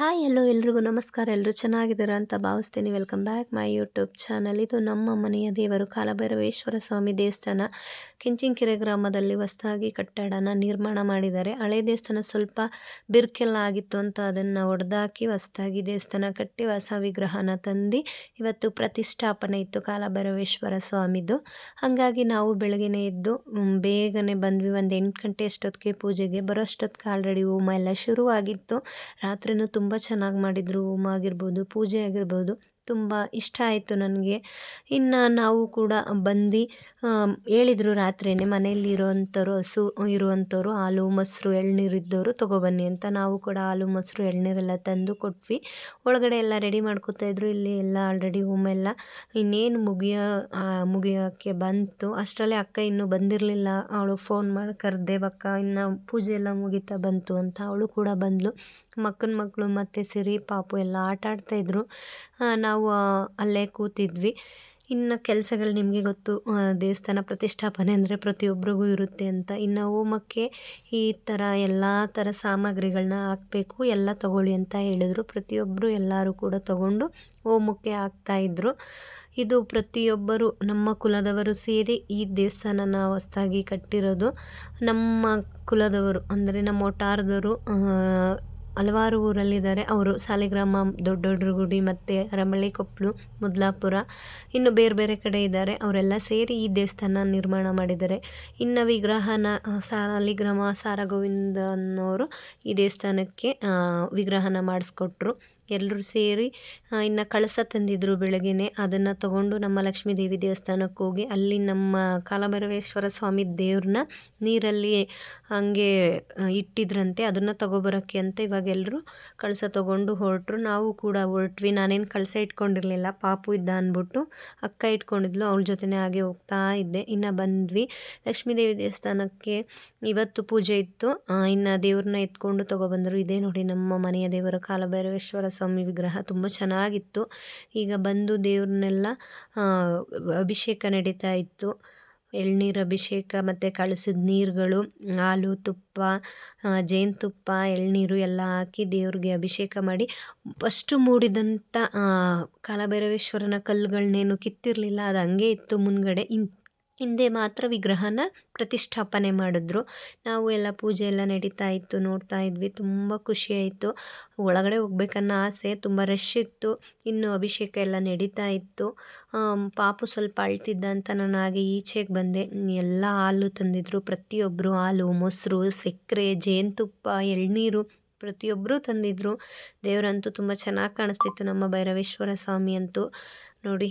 Hi, ಎಲ್ಲೋ ಎಲ್ರಿಗೂ ನಮಸ್ಕಾರ. ಎಲ್ಲರೂ ಚೆನ್ನಾಗಿದ್ದೀರಾ ಅಂತ ಭಾವಿಸ್ತೀನಿ. Welcome back my YouTube channel ಇದು ನಮ್ಮ ಮನೆಯ ದೇವರು ಕಾಲಭೈರವೇಶ್ವರ ಸ್ವಾಮಿ ದೇವಸ್ಥಾನ. ಕಿಂಚಿಂಕೆರೆ ಗ್ರಾಮದಲ್ಲಿ ಹೊಸದಾಗಿ ಕಟ್ಟಡನ ನಿರ್ಮಾಣ ಮಾಡಿದ್ದಾರೆ. ಹಳೆ ದೇವಸ್ಥಾನ ಸ್ವಲ್ಪ ಬಿರ್ಕೆಲ್ಲ ಆಗಿತ್ತು ಅಂತ ಅದನ್ನು ಒಡೆದಾಕಿ ಹೊಸದಾಗಿ ದೇವಸ್ಥಾನ ಕಟ್ಟಿ ಹೊಸ ವಿಗ್ರಹನ ತಂದು ಇವತ್ತು ಪ್ರತಿಷ್ಠಾಪನೆ ಇತ್ತು ಕಾಲಭೈರವೇಶ್ವರ ಸ್ವಾಮಿದು. ಹಾಗಾಗಿ ನಾವು ಬೆಳಗ್ಗೆನೇ ಎದ್ದು ಬೇಗನೆ ಬಂದ್ವಿ. ಒಂದು ಎಂಟು ಗಂಟೆ ಅಷ್ಟೊತ್ತಿಗೆ ಪೂಜೆಗೆ. ಬರೋ ಅಷ್ಟೊತ್ತಿಗೆ ಆಲ್ರೆಡಿ ಹೋಮ ಎಲ್ಲ ಶುರುವಾಗಿತ್ತು. ರಾತ್ರಿನೂ ತುಂಬ ಚೆನ್ನಾಗಿ ಮಾಡಿದರು ಆಗಿರ್ಬೋದು ಪೂಜೆ ಆಗಿರ್ಬೋದು. ತುಂಬ ಇಷ್ಟ ಆಯಿತು ನನಗೆ. ಇನ್ನು ನಾವು ಕೂಡ ಬಂದು ಹೇಳಿದರು ರಾತ್ರಿಯೇ ಮನೆಯಲ್ಲಿ ಇರೋವಂಥವ್ರು ಹಸು ಇರುವಂಥವ್ರು ಹಾಲು ಮೊಸರು ಎಳ್ನೀರು ಇದ್ದವರು ತೊಗೊಬನ್ನಿ ಅಂತ ನಾವು ಕೂಡ ಹಾಲು ಮೊಸರು ಎಳ್ನೀರೆಲ್ಲ ತಂದು ಕೊಟ್ವಿ. ಒಳಗಡೆ ಎಲ್ಲ ರೆಡಿ ಮಾಡ್ಕೊತಾ ಇದ್ರು ಇಲ್ಲಿ ಎಲ್ಲ ಆಲ್ರೆಡಿ ಹೋಮ್ ಎಲ್ಲ. ಇನ್ನೇನು ಮುಗಿಯೋ ಮುಗಿಯೋಕ್ಕೆ ಬಂತು. ಅಷ್ಟರಲ್ಲೇ ಅಕ್ಕ ಇನ್ನೂ ಬಂದಿರಲಿಲ್ಲ. ಅವಳು ಫೋನ್ ಮಾಡಿ ಕರೆದೆ ಬಕ್ಕ ಇನ್ನು ಪೂಜೆ ಎಲ್ಲ ಮುಗಿತಾ ಬಂತು ಅಂತ ಅವಳು ಕೂಡ ಬಂದಳು ಮಕ್ಕನ ಮಕ್ಕಳು ಮತ್ತು ಸಿರಿ ಪಾಪು ಎಲ್ಲ ಆಟ ಆಡ್ತಾಯಿದ್ರು ಆ, ನಾವು ಅಲ್ಲೇ ಕೂತಿದ್ವಿ. ಇನ್ನು ಕೆಲಸಗಳು ನಿಮಗೆ ಗೊತ್ತು ದೇವಸ್ಥಾನ ಪ್ರತಿಷ್ಠಾಪನೆ ಅಂದರೆ ಪ್ರತಿಯೊಬ್ಬರಿಗೂ ಇರುತ್ತೆ ಅಂತ. ಇನ್ನು ಹೋಮಕ್ಕೆ ಈ ಥರ ಎಲ್ಲ ಥರ ಸಾಮಗ್ರಿಗಳನ್ನ ಹಾಕಬೇಕು, ಎಲ್ಲ ತಗೊಳ್ಳಿ ಅಂತ ಹೇಳಿದ್ರು. ಪ್ರತಿಯೊಬ್ಬರು ಎಲ್ಲರೂ ಕೂಡ ತಗೊಂಡು ಹೋಮಕ್ಕೆ ಹಾಕ್ತಾಯಿದ್ರು ಇದು ಪ್ರತಿಯೊಬ್ಬರು, ನಮ್ಮ ಕುಲದವರು ಸೇರಿ ಈ ದೇವಸ್ಥಾನನ ಹೊಸ್ದಾಗಿ ಕಟ್ಟಿರೋದು ನಮ್ಮ ಕುಲದವರು, ಅಂದರೆ ನಮ್ಮ ಒಟ್ಟಾರದವರು ಹಲವಾರು ಊರಲ್ಲಿದ್ದಾರೆ. ಅವರು ಸಾಲಿಗ್ರಾಮ ದೊಡ್ಡ ಗುಡಿ ಮತ್ತು ಅರಮಳ್ಳಿ ಕೊಪ್ಪಲು ಮುದ್ಲಾಪುರ, ಇನ್ನು ಬೇರೆ ಬೇರೆ ಕಡೆ ಇದ್ದಾರೆ. ಅವರೆಲ್ಲ ಸೇರಿ ಈ ದೇವಸ್ಥಾನ ನಿರ್ಮಾಣ ಮಾಡಿದ್ದಾರೆ. ಇನ್ನು ವಿಗ್ರಹನ ಸಾಲಿಗ್ರಾಮ ಸಾರಗೋವಿಂದ ಅನ್ನೋರು ಈ ದೇವಸ್ಥಾನಕ್ಕೆ ವಿಗ್ರಹನ ಮಾಡಿಸ್ಕೊಟ್ರು. ಎಲ್ಲರೂ ಸೇರಿ ಇನ್ನು ಕಳಸ ತಂದಿದ್ರು ಬೆಳಗ್ಗೆನೆ. ಅದನ್ನು ತಗೊಂಡು ನಮ್ಮ ಲಕ್ಷ್ಮೀ ದೇವಿ ದೇವಸ್ಥಾನಕ್ಕೆ ಹೋಗಿ, ಅಲ್ಲಿ ನಮ್ಮ ಕಾಲಭೈರವೇಶ್ವರ ಸ್ವಾಮಿ ದೇವ್ರನ್ನ ನೀರಲ್ಲಿ ಹಂಗೆ ಇಟ್ಟಿದ್ರಂತೆ. ಅದನ್ನು ತಗೊಬರೋಕ್ಕೆ ಅಂತ ಇವಾಗ ಎಲ್ಲರೂ ಕಳಸ ತಗೊಂಡು ಹೊರಟ್ರು. ನಾವು ಕೂಡ ಹೊರಟ್ವಿ. ನಾನೇನು ಕಳಸ ಇಟ್ಕೊಂಡಿರಲಿಲ್ಲ. ಪಾಪು ಇದ್ದ ಅಂದ್ಬಿಟ್ಟು ಅಕ್ಕ ಇಟ್ಕೊಂಡಿದ್ಲು. ಅವಳ ಜೊತೆನೇ ಹಾಗೆ ಹೋಗ್ತಾ ಇದ್ದೆ. ಇನ್ನು ಬಂದ್ವಿ. ಲಕ್ಷ್ಮೀ ದೇವಿ ದೇವಸ್ಥಾನಕ್ಕೆ ಇವತ್ತು ಪೂಜೆ ಇತ್ತು. ಇನ್ನು ದೇವ್ರನ್ನ ಎತ್ಕೊಂಡು ತೊಗೊಬಂದರು. ಇದೇ ನೋಡಿ ನಮ್ಮ ಮನೆಯ ದೇವರ ಕಾಲಭೈರವೇಶ್ವರ ಸ್ವಾಮಿ ವಿಗ್ರಹ ತುಂಬ ಚೆನ್ನಾಗಿತ್ತು. ಈಗ ಬಂದು ದೇವ್ರನ್ನೆಲ್ಲ ಅಭಿಷೇಕ ನಡೀತಾ ಇತ್ತು. ಎಳ್ನೀರು ಅಭಿಷೇಕ, ಮತ್ತು ಕಳಿಸಿದ ನೀರುಗಳು, ಹಾಲು, ತುಪ್ಪ ಜೇನುತುಪ್ಪ ಎಳ್ನೀರು ಎಲ್ಲ ಹಾಕಿ ದೇವ್ರಿಗೆ ಅಭಿಷೇಕ ಮಾಡಿ. ಫಸ್ಟು ಮೂಡಿದಂಥ ಕಾಲಭೈರವೇಶ್ವರನ ಕಲ್ಲುಗಳನ್ನೇನು ಕಿತ್ತಿರಲಿಲ್ಲ, ಅದು ಹಂಗೆ ಇತ್ತು ಮುನ್ಗಡೆ ಇನ್ ಹಿಂದೆ ಮಾತ್ರ ವಿಗ್ರಹನ ಪ್ರತಿಷ್ಠಾಪನೆ ಮಾಡಿದ್ರು. ನಾವು ಎಲ್ಲ ಪೂಜೆ ಎಲ್ಲ ನಡೀತಾ ಇತ್ತು, ನೋಡ್ತಾ ಇದ್ವಿ. ತುಂಬ ಖುಷಿ ಆಯಿತು. ಒಳಗಡೆ ಹೋಗ್ಬೇಕನ್ನೋ ಆಸೆ, ತುಂಬ ರಶ್ ಇತ್ತು. ಇನ್ನು ಅಭಿಷೇಕ ಎಲ್ಲ ನಡೀತಾ ಇತ್ತು. ಪಾಪು ಸ್ವಲ್ಪ ಅಳ್ತಿದ್ದ ಅಂತ ನಾನು ಹಾಗೆ ಈಚೆಗೆ ಬಂದೆ. ಎಲ್ಲ ಹಾಲು ತಂದಿದ್ರು. ಪ್ರತಿಯೊಬ್ಬರು ಹಾಲು, ಮೊಸರು, ಸಕ್ಕರೆ, ಜೇನುತುಪ್ಪ, ಎಳ್ನೀರು ಪ್ರತಿಯೊಬ್ಬರು ತಂದಿದ್ರು. ದೇವರಂತೂ ತುಂಬ ಚೆನ್ನಾಗಿ ಕಾಣಿಸ್ತಿತ್ತು ನಮ್ಮ ಭೈರವೇಶ್ವರ ಸ್ವಾಮಿ ಅಂತೂ. ನೋಡಿ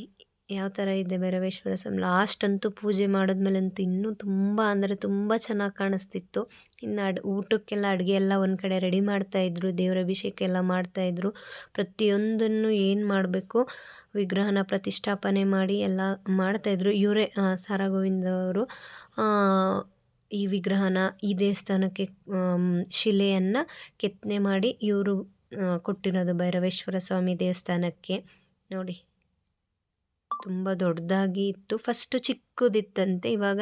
ಯಾವ ಥರ ಇದೆ ಭೈರವೇಶ್ವರ ಸ್ವಾಮಿ? ಲಾಸ್ಟ್ ಅಂತೂ ಪೂಜೆ ಮಾಡಿದ್ಮೇಲಂತೂ ಇನ್ನೂ ತುಂಬ ಅಂದರೆ ತುಂಬ ಚೆನ್ನಾಗಿ ಕಾಣಿಸ್ತಿತ್ತು. ಇನ್ನು ಅಡ್, ಊಟಕ್ಕೆಲ್ಲ ಅಡುಗೆ ಎಲ್ಲ ಒಂದು ಕಡೆ ರೆಡಿ ಮಾಡ್ತಾಯಿದ್ರು ದೇವರ ಅಭಿಷೇಕ ಎಲ್ಲ ಮಾಡ್ತಾಯಿದ್ರು ಪ್ರತಿಯೊಂದನ್ನು ಏನು ಮಾಡಬೇಕು? ವಿಗ್ರಹನ ಪ್ರತಿಷ್ಠಾಪನೆ ಮಾಡಿ ಎಲ್ಲ ಮಾಡ್ತಾಯಿದ್ರು ಇವರೇ ಸಾರಾ ಗೋವಿಂದ ಅವರು ಈ ವಿಗ್ರಹನ ಈ ದೇವಸ್ಥಾನಕ್ಕೆ ಶಿಲೆಯನ್ನು ಕೆತ್ತನೆ ಮಾಡಿ ಇವರು ಕೊಟ್ಟಿರೋದು ಭೈರವೇಶ್ವರ ಸ್ವಾಮಿ ದೇವಸ್ಥಾನಕ್ಕೆ. ನೋಡಿ. ತುಂಬ ದೊಡ್ಡದಾಗಿ ಇತ್ತು. ಫಸ್ಟು ಚಿಕ್ಕದಿತ್ತಂತೆ. ಇವಾಗ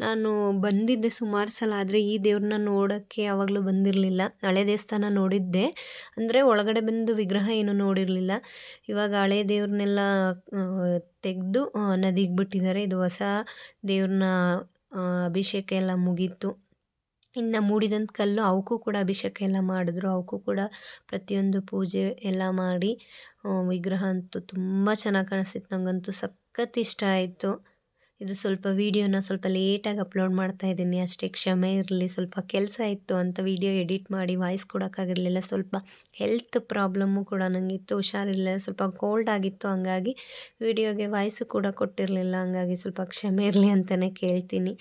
ನಾನು ಬಂದಿದ್ದೆ ಸುಮಾರು ಸಲ, ಆದರೆ ಈ ದೇವ್ರನ್ನ ನೋಡೋಕ್ಕೆ ಯಾವಾಗಲೂ ಬಂದಿರಲಿಲ್ಲ. ಹಳೆ ದೇವಸ್ಥಾನ ನೋಡಿದ್ದೆ. ಅಂದರೆ ಒಳಗಡೆ ಬಂದು ವಿಗ್ರಹ ಏನು ನೋಡಿರಲಿಲ್ಲ. ಇವಾಗ ಹಳೆ ದೇವ್ರನ್ನೆಲ್ಲ ತೆಗೆದು ನದಿಗೆ ಬಿಟ್ಟಿದ್ದಾರೆ. ಇದು ಹೊಸ ದೇವ್ರನ್ನ ಅಭಿಷೇಕ ಎಲ್ಲ ಮುಗೀತು. ಇನ್ನು ಮೂಡಿದಂಥ ಕಲ್ಲು ಅವಕ್ಕೂ ಕೂಡ ಅಭಿಷೇಕ ಎಲ್ಲ ಮಾಡಿದ್ರು. ಅವಕ್ಕೂ ಕೂಡ ಪ್ರತಿಯೊಂದು ಪೂಜೆ ಎಲ್ಲ ಮಾಡಿ ವಿಗ್ರಹ ಅಂತೂ ತುಂಬ ಚೆನ್ನಾಗಿ ಕಾಣಿಸ್ತಿತ್ತು. ನನಗಂತೂ ಸಖತ್ ಇಷ್ಟ ಆಯಿತು. ಇದು ಸ್ವಲ್ಪ ವೀಡಿಯೋನ ಸ್ವಲ್ಪ ಲೇಟಾಗಿ ಅಪ್ಲೋಡ್ ಮಾಡ್ತಾ ಇದ್ದೀನಿ. ಅಷ್ಟೇ ಕ್ಷಮೆ ಇರಲಿ. ಸ್ವಲ್ಪ ಕೆಲಸ ಇತ್ತು ಅಂತ ವೀಡಿಯೋ ಎಡಿಟ್ ಮಾಡಿ, ವಾಯ್ಸ್ ಕೊಡೋಕ್ಕಾಗಿರಲಿಲ್ಲ. ಸ್ವಲ್ಪ ಹೆಲ್ತ್ ಪ್ರಾಬ್ಲಮ್ಮು ಕೂಡ ನನಗಿತ್ತು ಹುಷಾರಿಲ್ಲ. ಸ್ವಲ್ಪ ಕೋಲ್ಡ್ ಆಗಿತ್ತು. ಹಂಗಾಗಿ ವೀಡಿಯೋಗೆ ವಾಯ್ಸು ಕೂಡ ಕೊಟ್ಟಿರಲಿಲ್ಲ. ಹಂಗಾಗಿ ಸ್ವಲ್ಪ ಕ್ಷಮೆ ಇರಲಿ ಅಂತಲೇ ಕೇಳ್ತೀನಿ.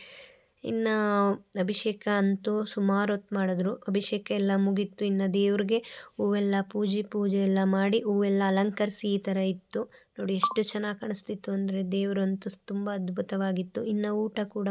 ಇನ್ನು ಅಭಿಷೇಕ ಅಂತೂ ಸುಮಾರು ಹೊತ್ತು ಮಾಡಿದ್ರು. ಅಭಿಷೇಕ ಎಲ್ಲ ಮುಗೀತು. ಇನ್ನು ದೇವ್ರಿಗೆ ಹೂವೆಲ್ಲ ಪೂಜೆ ಪೂಜೆ ಎಲ್ಲ ಮಾಡಿ ಹೂವೆಲ್ಲ ಅಲಂಕರಿಸಿ ಈ ಥರ ಇತ್ತು. ನೋಡಿ, ಎಷ್ಟು ಚೆನ್ನಾಗಿ ಕಾಣಿಸ್ತಿತ್ತು ಅಂದರೆ ದೇವರಂತೂ ತುಂಬ ಅದ್ಭುತವಾಗಿತ್ತು. ಇನ್ನು ಊಟ ಕೂಡ